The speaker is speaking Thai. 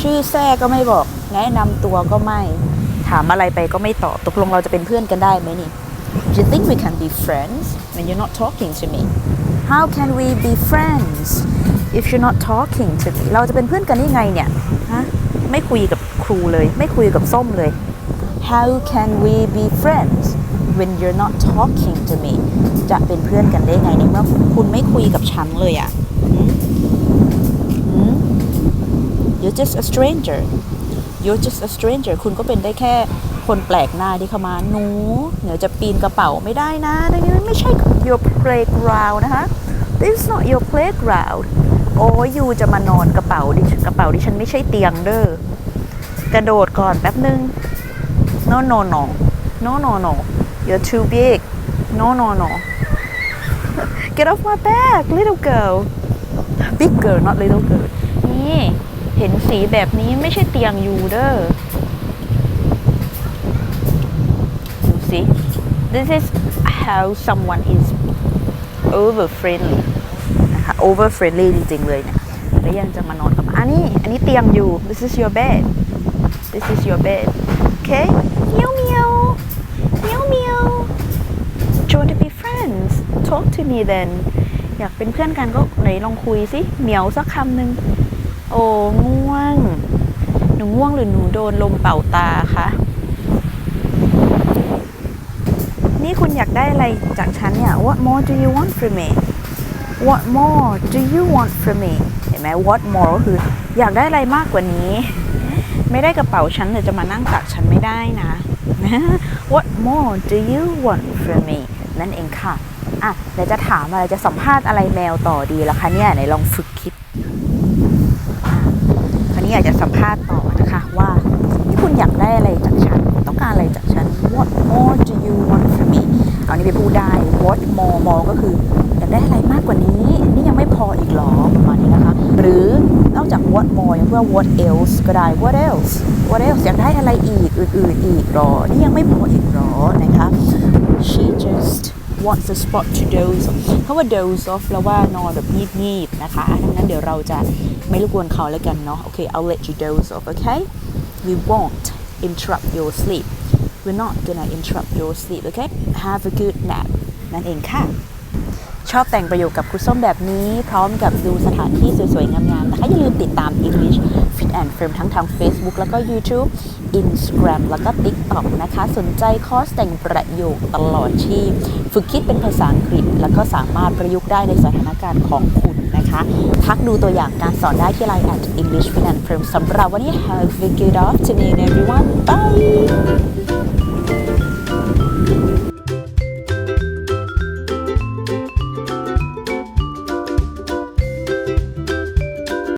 ชื่อแท้ก็ไม่บอก แนะนำตัวก็ไม่ ถามอะไรไปก็ไม่ตอบ ตกลงเราจะเป็นเพื่อนกันได้ไหมนี่ Do you think we can be friends when you're not talking to me How can we be friends if you're not talking to me เราจะเป็นเพื่อนกันได้ไงเนี่ยฮะไม่คุยกับครูเลย ไม่คุยกับส้มเลย How can we be friends when you're not talking to me จะเป็นเพื่อนกันได้ไงในเมื่อคุณไม่คุยกับฉันเลยอะ่ะ You're just a stranger You're just a stranger คุณก็เป็นได้แค่คนแปลกหน้าที่เข้ามาหนูเดี๋ยวจะปีนกระเป๋าไม่ได้นะนี้ไม่ใช่ your playground นะคะ This is not your playground โอ้ยยูจะมานอนกระเป๋าดิกระเป๋าดิฉันไม่ใช่เตียงเด้อกระโดดก่อนแป๊บนึง no no no no no no you're too big no no no get off my back little girl big girl not little girl นี่ เห็นสีแบบนี้ไม่ใช่เตียงยูเด้อดูสิ this is how someone is over friendly นะคะ over friendly จริง ๆ เลยเนี่ยแล้วยังจะมานอนกับอันนี้ อันนี้เตียงอยู่ this is your bed this is your bed okay เมียวเมียวเมียวเมียว Do you want to be friends talk to me then อยากเป็นเพื่อนกันก็ไหนลองคุยสิ เหมียวสักคำหนึ่ง โอ้ง่วง หนูง่วงหรือหนูโดนลมเป่าตาคะนี่คุณอยากได้อะไรจากฉันเนี่ย What more do you want from me What more do you want from me เห็นไหม What more ก็คืออยากได้อะไรมากกว่านี้ ไม่ได้กระเป๋าฉันเดี๋ยวจะมานั่งตักฉันไม่ได้นะ What more do you want from me นั่นเองค่ะ อะเดี๋ยวจะถามอะไรจะสัมภาษณ์อะไรแมวต่อดีล่ะคะเนี่ยไหนลองฝึกคิด อยากจะสัมภาษณ์ต่อนะคะว่าที่คุณอยากได้อะไรจากฉัน ต้องการอะไรจากฉัน What more do you want from me เอานี้ไปพูดได้ What more more ก็คืออยากได้อะไรมากกว่านี้ นี่ยังไม่พออีกหรอประมาณนี้นะคะ หรือนอกจาก what more ยังเพูดว่า what else ก็ได้ what else what else อยากได้อะไรอีกอื่นๆอีกหรอ นี่ยังไม่พออีกหรอนะคะ just wants a spot to doze off เพราะว่า doze off แล้วว่านอนแบบงีบๆนะคะดังนั้นเดี๋ยวเราจะไม่รบกวนเขาแล้วกันเนาะ โอเค I'll let you doze off okay we won't interrupt your sleep we're not gonna interrupt your sleep okay have a good nap นั่นเองค่ะ ชอบแต่งประโยคกับครูส้มแบบนี้ พร้อมกับดูสถานที่สวยๆ งามๆนะคะอย่าลืมติดตาม English Fit and Firm ทั้งทาง Facebook แล้วก็ YouTube Instagram แล้วก็ TikTok นะคะ สนใจคอร์สแต่งประโยคตลอดชีพ ฝึกคิดเป็นภาษาอังกฤษ แล้วก็สามารถประยุกต์ได้ในสถานการณ์ของคุณนะคะทักดูตัวอย่างการสอนได้ที่ Line at English Fit and Firm สำหรับวันนี้ Have a good afternoon everyone bye